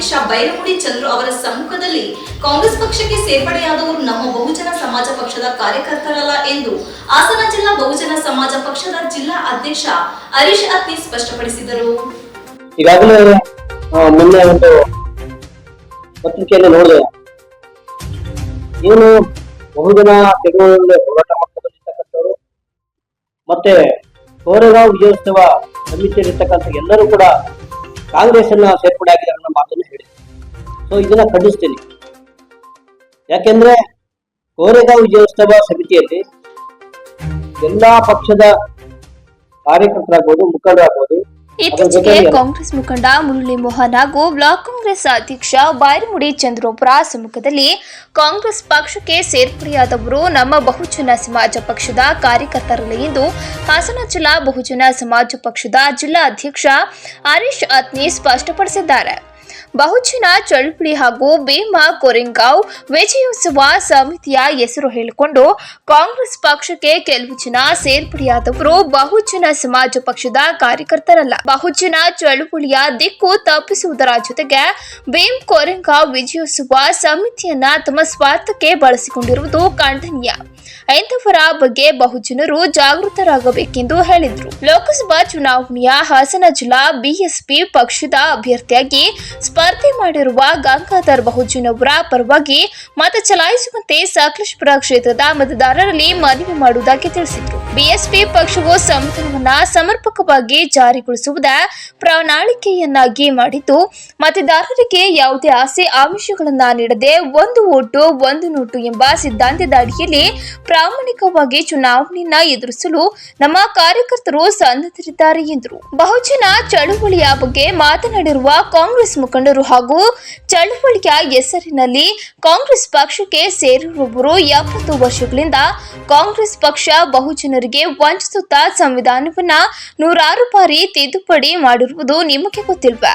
ಅಧ್ಯಕ್ಷ ಬೈರಮುಡಿ ಚಂದ್ರು ಅವರ ಸಮ್ಮುಖದಲ್ಲಿ ಕಾಂಗ್ರೆಸ್ ಪಕ್ಷಕ್ಕೆ ಸೇರ್ಪಡೆಯಾದವರು ನಮ್ಮ ಬಹುಜನ ಸಮಾಜ ಪಕ್ಷದ ಕಾರ್ಯಕರ್ತರಲ್ಲ ಎಂದು ಹಾಸನ ಜಿಲ್ಲಾ ಬಹುಜನ ಸಮಾಜ ಪಕ್ಷದ ಜಿಲ್ಲಾ ಅಧ್ಯಕ್ಷ ಹರೀಶ್ ಅತ್ನಿ ಸ್ಪಷ್ಟಪಡಿಸಿದರು. ಈಗಾಗಲೇ ಮೊನ್ನೆ ಒಂದು ಪತ್ರಿಕೆಯನ್ನು ನೋಡಿದೆ. ಏನು ಬಹುಜನ ತೆರವುಗಳಲ್ಲಿ ಹೋರಾಟ ಮಾಡ್ತಾ ಬಂದಿರ್ತಕ್ಕಂಥವ್ರು, ಮತ್ತೆ ಕೋರೆಗಾಂವ್ ವಿಜಯೋತ್ಸವ ಸಮಿತಿಯಲ್ಲಿರ್ತಕ್ಕಂಥ ಎಲ್ಲರೂ ಕೂಡ ಕಾಂಗ್ರೆಸ್ ಅನ್ನ ಸೇರ್ಪಡೆ ಆಗಿದ್ದಾರೆ ಅನ್ನೋ ಮಾತನ್ನು ಹೇಳಿದೆ ಸೊ ಇದನ್ನ ಖಂಡಿಸ್ತೀನಿ. ಯಾಕೆಂದ್ರೆ ಕೋರೆಗಾಂವ್ ವಿಜಯೋತ್ಸವ ಸಮಿತಿಯಲ್ಲಿ ಎಲ್ಲಾ ಪಕ್ಷದ ಕಾರ್ಯಕರ್ತರಾಗ್ಬೋದು, ಮುಖಂಡರಾಗ್ಬೋದು ಇತ್ತೀಚೆಗೆ ಕಾಂಗ್ರೆಸ್ ಮುಖಂಡ ಮುರಳಿ ಮೋಹನ್ ಹಾಗೂ ಬ್ಲಾಕ್ ಕಾಂಗ್ರೆಸ್ ಅಧ್ಯಕ್ಷ ಬೈರಮುಡಿ ಚಂದ್ರೋಪುರ ಸಮ್ಮುಖದಲ್ಲಿ ಕಾಂಗ್ರೆಸ್ ಪಕ್ಷಕ್ಕೆ ಸೇರ್ಪಡೆಯಾದವರು ನಮ್ಮ ಬಹುಜನ ಸಮಾಜ ಪಕ್ಷದ ಕಾರ್ಯಕರ್ತರಲ್ಲ ಎಂದು ಹಾಸನ ಜಿಲ್ಲಾ ಬಹುಜನ ಸಮಾಜ ಪಕ್ಷದ ಜಿಲ್ಲಾ ಅಧ್ಯಕ್ಷ ಹರೀಶ್ ಅತ್ನಿ ಸ್ಪಷ್ಟಪಡಿಸಿದ್ದಾರೆ. ಬಹುಜನ ಚಳುವಳಿ ಹಾಗೂ ಭೀಮಾ ಕೊರೆಂಗಾವ್ ವಿಜಯೋತ್ಸವ ಸಮಿತಿಯ ಹೆಸರು ಹೇಳಿಕೊಂಡು ಕಾಂಗ್ರೆಸ್ ಪಕ್ಷಕ್ಕೆ ಕೆಲವು ಜನ ಸೇರ್ಪಡೆಯಾದವರು ಬಹುಜನ ಸಮಾಜ ಪಕ್ಷದ ಕಾರ್ಯಕರ್ತರಲ್ಲ. ಬಹುಜನ ಚಳುವಳಿಯ ದಿಕ್ಕು ತಪ್ಪಿಸುವುದರ ಜೊತೆಗೆ ಭೀಮ್ ಕೊರೆಂಗಾವ್ ವಿಜಯೋತ್ಸವ ಸಮಿತಿಯನ್ನ ತಮ್ಮ ಸ್ವಾರ್ಥಕ್ಕೆ ಬಳಸಿಕೊಂಡಿರುವುದು ಖಂಡನೀಯ. ಇಂಥವರ ಬಗ್ಗೆ ಬಹುಜನರು ಜಾಗೃತರಾಗಬೇಕೆಂದು ಹೇಳಿದರು. ಲೋಕಸಭಾ ಚುನಾವಣೆಯ ಹಾಸನ ಜಿಲ್ಲಾ ಬಿಎಸ್ಪಿ ಪಕ್ಷದ ಅಭ್ಯರ್ಥಿಯಾಗಿ ಸ್ಪರ್ಧೆ ಮಾಡಿರುವ ಗಂಗಾಧರ್ ಬಹುಜನ್ ಅವರ ಪರವಾಗಿ ಮತ ಚಲಾಯಿಸುವಂತೆ ಸಕಲೇಶ್ಪುರ ಕ್ಷೇತ್ರದ ಮತದಾರರಲ್ಲಿ ಮನವಿ ಮಾಡುವುದಾಗಿ ತಿಳಿಸಿದ್ರು. ಬಿಎಸ್ಪಿ ಪಕ್ಷವು ಸಂವಿಧಾನವನ್ನ ಸಮರ್ಪಕವಾಗಿ ಜಾರಿಗೊಳಿಸುವುದ ಪ್ರಣಾಳಿಕೆಯನ್ನಾಗಿ ಮಾಡಿದ್ದು, ಮತದಾರರಿಗೆ ಯಾವುದೇ ಆಸೆ ಆಮಿಷಗಳನ್ನ ನೀಡದೆ ಒಂದು ಓಟು, ಒಂದು ನೋಟು ಎಂಬ ಸಿದ್ಧಾಂತದ ಅಡಿಯಲ್ಲಿ ಪ್ರಾಮಾಣಿಕವಾಗಿ ಚುನಾವಣೆಯನ್ನ ಎದುರಿಸಲು ನಮ್ಮ ಕಾರ್ಯಕರ್ತರು ಸನ್ನದ್ಧರಿದ್ದಾರೆ ಎಂದರು. ಬಹುಜನ ಚಳುವಳಿಯ ಬಗ್ಗೆ ಮಾತನಾಡಿರುವ ಕಾಂಗ್ರೆಸ್ ಮುಖಂಡರು ಹಾಗೂ ಚಳುವಳಿಯ ಹೆಸರಿನಲ್ಲಿ ಕಾಂಗ್ರೆಸ್ ಪಕ್ಷಕ್ಕೆ ಸೇರಿರುವವರು ಎಪ್ಪತ್ತು ವರ್ಷಗಳಿಂದ ಕಾಂಗ್ರೆಸ್ ಪಕ್ಷ ಬಹುಜನರಿಗೆ ವಂಚಿಸುತ್ತಾ ಸಂವಿಧಾನವನ್ನ ನೂರಾರು ಬಾರಿ ತಿದ್ದುಪಡಿ ಮಾಡಿರುವುದು ನಿಮಗೆ ಗೊತ್ತಿಲ್ವಾ?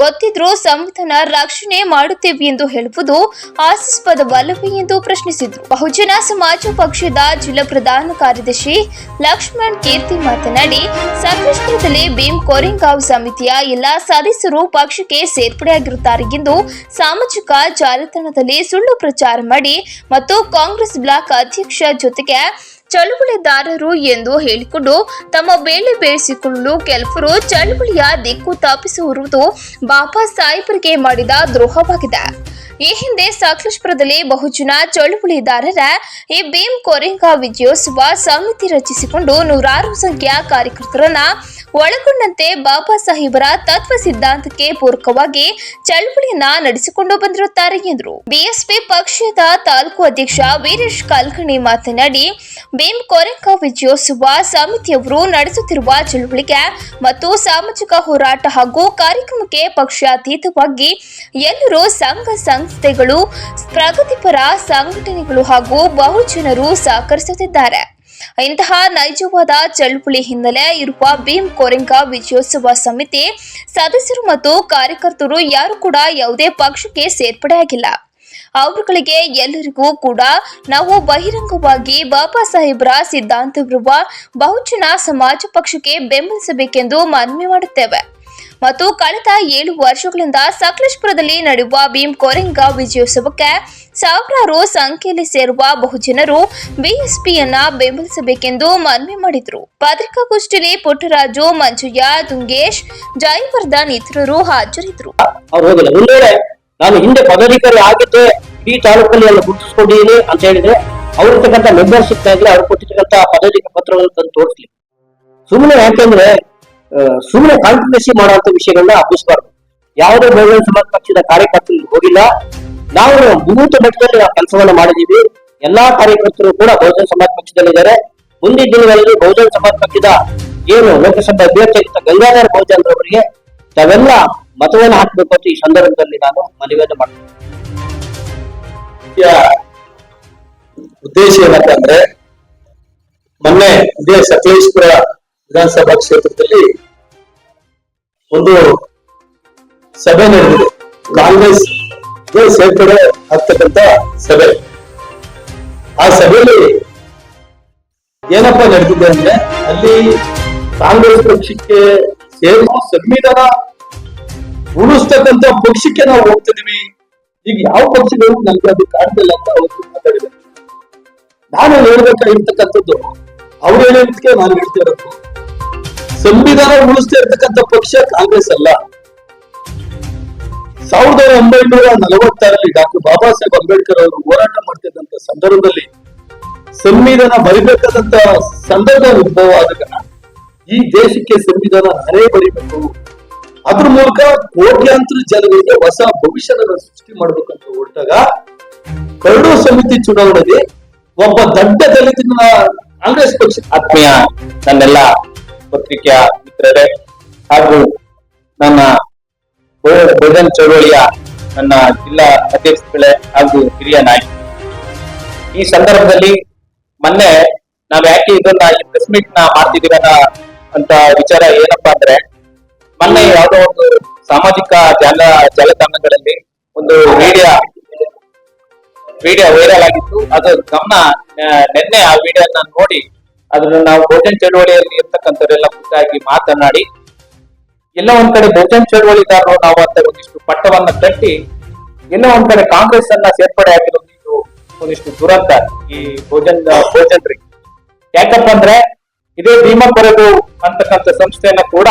ಗೊತ್ತಿದ್ರೂ ಸಂವಿಧಾನ ರಕ್ಷಣೆ ಮಾಡುತ್ತೇವೆ ಎಂದು ಹೇಳುವುದು ಹಾಸ್ಯಾಸ್ಪದವಲ್ಲವೇ ಎಂದು ಪ್ರಶ್ನಿಸಿದರು. ಬಹುಜನ ಸಮಾಜ ಪಕ್ಷದ ಜಿಲ್ಲಾ ಪ್ರಧಾನ ಕಾರ್ಯದರ್ಶಿ ಲಕ್ಷ್ಮಣ್ ಕೀರ್ತಿ ಮಾತನಾಡಿ ಸಂಕಷ್ಟದಲ್ಲಿ ಭೀಮ್ ಕೋರಿಂಗಾವ್ ಸಮಿತಿಯ ಎಲ್ಲಾ ಸದಸ್ಯರು ಪಕ್ಷಕ್ಕೆ ಸೇರ್ಪಡೆಯಾಗಿರುತ್ತಾರೆ ಎಂದು ಸಾಮಾಜಿಕ ಜಾಲತಾಣದಲ್ಲಿ ಸುಳ್ಳು ಪ್ರಚಾರ ಮಾಡಿ ಮತ್ತು ಕಾಂಗ್ರೆಸ್ ಬ್ಲಾಕ್ ಅಧ್ಯಕ್ಷ ಜೊತೆಗೆ ಚಳುವಳಿದಾರರು ಎಂದು ಹೇಳಿಕೊಂಡು ತಮ್ಮ ಬೇಳೆ ಬೇಯಿಸಿಕೊಳ್ಳಲು ಕೆಲವರು ಚಳುವಳಿಯ ದಿಕ್ಕು ತಪ್ಪಿಸಿರುವುದು ಬಾಬಾ ಸಾಹೇಬರಿಗೆ ಮಾಡಿದ ದ್ರೋಹವಾಗಿದೆ. ಈ ಹಿಂದೆ ಸಕಲೇಶ್ಪುರದಲ್ಲಿ ಬಹುಜನ ಚಳುವಳಿದಾರರ ಈ ಭೀಮ್ ಕೋರಿಂಗಾ ವಿಜಯೋತ್ಸವ ಸಮಿತಿ ರಚಿಸಿಕೊಂಡು ನೂರಾರು ಸಂಖ್ಯೆಯ ಕಾರ್ಯಕರ್ತರನ್ನ ಒಳಗೊಂಡಂತೆ ಬಾಬಾ ಸಾಹೇಬರ ತತ್ವ ಸಿದ್ಧಾಂತಕ್ಕೆ ಪೂರಕವಾಗಿ ಚಳುವಳಿಯನ್ನ ನಡೆಸಿಕೊಂಡು ಬಂದಿರುತ್ತಾರೆ ಎಂದರು. ಬಿಎಸ್ಪಿ ಪಕ್ಷದ ತಾಲೂಕು ಅಧ್ಯಕ್ಷ ವೀರೇಶ್ ಕಲ್ಕಣಿ ಮಾತನಾಡಿ ಭೀಮ್ ಕೊರೆಂಗ ವಿಜಯೋತ್ಸವ ಸಮಿತಿಯವರು ನಡೆಸುತ್ತಿರುವ ಚಳುವಳಿಗೆ ಮತ್ತು ಸಾಮಾಜಿಕ ಹೋರಾಟ ಹಾಗೂ ಕಾರ್ಯಕ್ರಮಕ್ಕೆ ಪಕ್ಷಾತೀತವಾಗಿ ಎಲ್ಲರೂ ಸಂಘ ಸಂಸ್ಥೆಗಳು, ಪ್ರಗತಿಪರ ಸಂಘಟನೆಗಳು ಹಾಗೂ ಬಹುಜನರು ಸಹಕರಿಸುತ್ತಿದ್ದಾರೆ. ಇಂತಹ ನೈಜವಾದ ಚಳುವಳಿ ಹಿನ್ನೆಲೆ ಇರುವ ಭೀಮ್ ಕೊರೆಂಗ ವಿಜಯೋತ್ಸವ ಸಮಿತಿ ಸದಸ್ಯರು ಮತ್ತು ಕಾರ್ಯಕರ್ತರು ಯಾರು ಕೂಡ ಯಾವುದೇ ಪಕ್ಷಕ್ಕೆ ಸೇರ್ಪಡೆಯಾಗಿಲ್ಲ. ಅವರುಗಳಿಗೆ ಎಲ್ಲರಿಗೂ ಕೂಡ ನಾವು ಬಹಿರಂಗವಾಗಿ ಬಾಬಾ ಸಾಹೇಬ್ರ ಸಿದ್ಧಾಂತವಿರುವ ಬಹುಜನ ಸಮಾಜ ಪಕ್ಷಕ್ಕೆ ಬೆಂಬಲಿಸಬೇಕೆಂದು ಮನವಿ ಮಾಡುತ್ತೇವೆ. ಮತ್ತು ಕಳೆದ ಏಳು ವರ್ಷಗಳಿಂದ ಸಕಲೇಶ್ಪುರದಲ್ಲಿ ನಡೆಯುವ ಭೀಮ್ ಕೊರೆಂಗ ವಿಜಯೋತ್ಸವಕ್ಕೆ ಸಾವಿರಾರು ಸಂಖ್ಯೆಯಲ್ಲಿ ಸೇರುವ ಬಹುಜನರು ಬಿಎಸ್ಪಿಯನ್ನ ಬೆಂಬಲಿಸಬೇಕೆಂದು ಮನವಿ ಮಾಡಿದರು. ಪತ್ರಿಕಾಗೋಷ್ಠಿಯಲ್ಲಿ ಪುಟ್ಟರಾಜು, ಮಂಜುಯ್ಯ, ದುಂಗೇಶ್ ಜಯವರ್ಧನ್ ಇತರರು ಹಾಜರಿದ್ದರು. ನಾನು ಹಿಂದೆ ಪದಾಧಿಕಾರಿ ಆಗಿದ್ದೆ, ಈ ತಾಲೂಕಲ್ಲಿ ಎಲ್ಲ ಗುರುತಿಸ್ಕೊಂಡಿದ್ದೀನಿ ಅಂತ ಹೇಳಿದ್ರೆ ಅವ್ರಿರ್ತಕ್ಕಂಥ ಮೆಂಬರ್ಶಿಪ್ ಆಗ್ಲಿ ಅವ್ರು ಕೊಟ್ಟಿರ್ತಕ್ಕಂಥ ಪದಾಧಿಕಾರಿ ಪತ್ರಗಳನ್ನು ತಂದು ತೋರಿಸ್ಲಿ. ಸುಮ್ಮನೆ ಯಾಕೆಂದ್ರೆ ಸುಮ್ಮನೆ ಕಾಂಟ್ರವರ್ಸಿ ಮಾಡುವಂತ ವಿಷಯಗಳನ್ನ ಹಬ್ಬಿಸಬಾರ್ದು. ಯಾವುದೇ ಬಹುಜನ ಸಮಾಜ ಪಕ್ಷದ ಕಾರ್ಯಕರ್ತರು ಹೋಗಿಲ್ಲ. ನಾವು ಮೂವತ್ತು ಮಟ್ಟದಲ್ಲಿ ನಾವು ಕೆಲಸವನ್ನ ಮಾಡಿದೀವಿ ಎಲ್ಲಾ ಕಾರ್ಯಕರ್ತರು ಕೂಡ ಬಹುಜನ ಸಮಾಜ ಪಕ್ಷದಲ್ಲಿದ್ದಾರೆ ಮುಂದಿನ ದಿನಗಳಲ್ಲಿ ಬಹುಜನ ಸಮಾಜ ಪಕ್ಷದ ಏನು ಲೋಕಸಭಾ ಅಭ್ಯರ್ಥಿ ಗಂಗಾಧರ ಬಹುಜನ್ ಅವರಿಗೆ ತಾವೆಲ್ಲ ಮತವನ್ನು ಹಾಕಬೇಕು ಅಂತ ಈ ಸಂದರ್ಭದಲ್ಲಿ ನಾನು ಮನವಿಯನ್ನು ಮಾಡ್ತೀನಿ. ಉದ್ದೇಶ ಏನಂತಂದ್ರೆ, ಮೊನ್ನೆ ಇದೇ ಸಕಲೇಶ್ಪುರ ವಿಧಾನಸಭಾ ಕ್ಷೇತ್ರದಲ್ಲಿ ಒಂದು ಸಭೆ ನಡೆದಿದೆ. ಕಾಂಗ್ರೆಸ್ ಸೇರ್ಪಡೆ ಆಗ್ತಕ್ಕಂತ ಸಭೆ. ಆ ಸಭೆಯಲ್ಲಿ ಏನಪ್ಪಾ ನಡೆದಿದೆ ಅಂದ್ರೆ, ಅಲ್ಲಿ ಕಾಂಗ್ರೆಸ್ ಪಕ್ಷಕ್ಕೆ ಸೇರಿಸಿ ಸಂವಿಧಾನ ಉಳಿಸ್ತಕ್ಕಂತ ಪಕ್ಷಕ್ಕೆ ನಾವು ಹೋಗ್ತಿದೀವಿ. ಈಗ ಯಾವ ಪಕ್ಷಗಳು ನನ್ಗೆ ಅದು ಕಾಣ್ತಿಲ್ಲ ಅಂತ ಅವತ್ತು ಮಾತಾಡಿದೆ. ನಾನು ಹೇಳ್ಬೇಕಾಗಿರ್ತಕ್ಕಂಥದ್ದು, ಅವ್ರು ಹೇಳಿದ್ಕೆ ನಾನು ಹೇಳ್ತಿರೋದು ಸಂವಿಧಾನ ಉಳಿಸ್ತಾ ಇರ್ತಕ್ಕಂಥ ಪಕ್ಷ ಕಾಂಗ್ರೆಸ್ ಅಲ್ಲ. ಸಾವಿರದ ಒಂಬೈನೂರ ನಲವತ್ತಾರಲ್ಲಿ ಡಾಕ್ಟರ್ ಬಾಬಾ ಸಾಹೇಬ್ ಅಂಬೇಡ್ಕರ್ ಅವರು ಹೋರಾಟ ಮಾಡ್ತಿದ್ದಂತ ಸಂದರ್ಭದಲ್ಲಿ ಸಂವಿಧಾನ ಬರಿಬೇಕಾದಂತ ಸಂದರ್ಭ ಉದ್ಭವ ಆದಾಗ ಈ ದೇಶಕ್ಕೆ ಸಂವಿಧಾನ ಹರೇ ಬರಿಬೇಕು. ಅದ್ರ ಮೂಲಕ ಕೋಟ್ಯಾಂತರ ಜನಗಳಿಗೆ ಹೊಸ ಭವಿಷ್ಯದ ಸೃಷ್ಟಿ ಮಾಡ್ಬೇಕಂತ ಹೊರಟಾಗ ಕರಡು ಸಮಿತಿ ಚುನಾವಣೆಗೆ ಒಬ್ಬ ದೊಡ್ಡ ದಲಿತನ ಕಾಂಗ್ರೆಸ್ ಪಕ್ಷ. ಆತ್ಮೀಯ ನನ್ನೆಲ್ಲ ಪತ್ರಿಕೆಯ ಮಿತ್ರರೇ ಹಾಗೂ ನನ್ನ ಭೋಜನ್ ಚಳವಳಿಯ ನನ್ನ ಜಿಲ್ಲಾ ಅಧ್ಯಕ್ಷಗಳೇ ಹಾಗೂ ಹಿರಿಯ ನಾಯಕರು. ಈ ಸಂದರ್ಭದಲ್ಲಿ ಮೊನ್ನೆ ನಾವ್ ಯಾಕೆ ಇದನ್ನ ಪ್ರೆಸ್ ಮೀಟ್ನ ಮಾಡ್ತಿದೀವನ್ನ ಅಂತ ವಿಚಾರ ಏನಪ್ಪಾ ಅಂದ್ರೆ ಮೊನ್ನೆ ಯಾವುದೋ ಒಂದು ಸಾಮಾಜಿಕ ಜಾಲ ಜಾಲತಾಣಗಳಲ್ಲಿ ಒಂದು ವಿಡಿಯೋ ವಿಡಿಯೋ ವೈರಲ್ ಆಗಿತ್ತು. ಅದು ಗಮನ ನಿನ್ನೆ ಆ ವಿಡಿಯೋನ ನೋಡಿ ಅದನ್ನ ನಾವು ಬಹುಜನ್ ಚಳವಳಿಯಲ್ಲಿ ಇರ್ತಕ್ಕಂಥವರೆಲ್ಲ ಖುದ್ದಾಗಿ ಮಾತನಾಡಿ, ಎಲ್ಲ ಒಂದ್ ಕಡೆ ಬಹುಜನ್ ಚಳವಳಿದಾರರು ನಾವು ಅಂತ ಒಂದಿಷ್ಟು ಪಟ್ಟವನ್ನ ಕಟ್ಟಿ, ಎಲ್ಲ ಒಂದ್ ಕಡೆ ಕಾಂಗ್ರೆಸ್ ಅನ್ನ ಸೇರ್ಪಡೆ ಆಗಿರೋದು ಒಂದಿಷ್ಟು ದುರಂತ ಈ ಭೋಜನ್ ಬಹುಜನ್ರಿಗೆ ಯಾಕಪ್ಪ ಅಂದ್ರೆ ಇದೇ ಭೀಮಾ ಕೊರಗು ಅಂತಕ್ಕಂಥ ಸಂಸ್ಥೆಯನ್ನ ಕೂಡ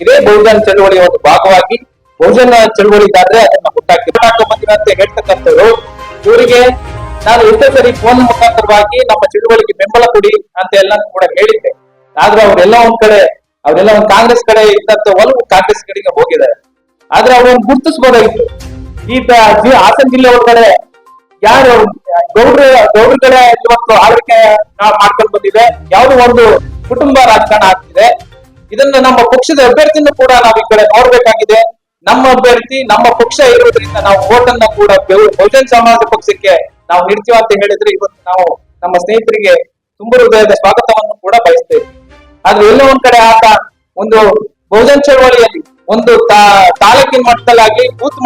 ಇದೇ ಬಹುಜನ ಚಳುವಳಿಯ ಒಂದು ಭಾಗವಾಗಿ ಬಹುಜನ ಚಳವಳಿಗಾದ್ರೆ ಅದನ್ನ ಹುಟ್ಟಾಕಿ ಬಂದಿರ ಅಂತ ಹೇಳ್ತಕ್ಕಂಥವ್ರು, ಇವರಿಗೆ ನಾನು ಎಷ್ಟೋ ಸರಿ ಫೋನ್ ಮುಖಾಂತರವಾಗಿ ನಮ್ಮ ಚಳುವಳಿಗೆ ಬೆಂಬಲ ಕೊಡಿ ಅಂತ ಎಲ್ಲ ಕೂಡ ಹೇಳಿದ್ದೆ. ಆದ್ರೆ ಅವರೆಲ್ಲ ಒಂದ್ ಕಡೆ, ಅವರೆಲ್ಲ ಒಂದ್ ಕಾಂಗ್ರೆಸ್ ಕಡೆ ಇದ್ದಂತ ಒಲವು ಕಾಂಗ್ರೆಸ್ ಕಡೆಗೆ ಹೋಗಿದ್ದಾರೆ ಆದ್ರೆ ಅವ್ರನ್ನ ಗುರ್ತಿಸ್ಬೋದಾಗಿತ್ತು. ಈ ಹಾಸನ ಜಿಲ್ಲೆ ಒಳಗಡೆ ಯಾರು ಗೌಡ್ರ ಗೌಡ್ರ ಕಡೆ ಇವತ್ತು ಆಳ್ವಿಕೆ ಮಾಡ್ಕೊಂಡು ಬಂದಿದೆ. ಯಾವ್ದು ಒಂದು ಕುಟುಂಬ ರಾಜಕಾರಣ ಆಗ್ತಿದೆ. ಇದನ್ನ ನಮ್ಮ ಪಕ್ಷದ ಅಭ್ಯರ್ಥಿನೂ ಕೂಡ ನಾವು ಈ ಕಡೆ ನೋಡ್ಬೇಕಾಗಿದೆ. ನಮ್ಮ ಅಭ್ಯರ್ಥಿ, ನಮ್ಮ ಪಕ್ಷ ಇರೋದ್ರಿಂದ ನಾವು ಓಟ್ ಅನ್ನ ಕೂಡ ಬಹುಜನ್ ಸಮಾಜ ಪಕ್ಷಕ್ಕೆ ನಾವು ನಿಡ್ತೀವ ಅಂತ ಹೇಳಿದ್ರೆ ಇವತ್ತು ನಾವು ನಮ್ಮ ಸ್ನೇಹಿತರಿಗೆ ತುಂಬ ಹೃದಯದ ಸ್ವಾಗತವನ್ನು ಕೂಡ ಬಯಸ್ತೇವೆ. ಆದ್ರೆ ಎಲ್ಲೋ ಒಂದ್ ಕಡೆ ಆತ ಒಂದು ಬಹುಜನ್ ಚಳವಳಿಯಲ್ಲಿ ಒಂದು ತಾಲೂಕಿನ ಮಟ್ಟದಲ್ಲಾಗ್ಲಿ ಬೂತ್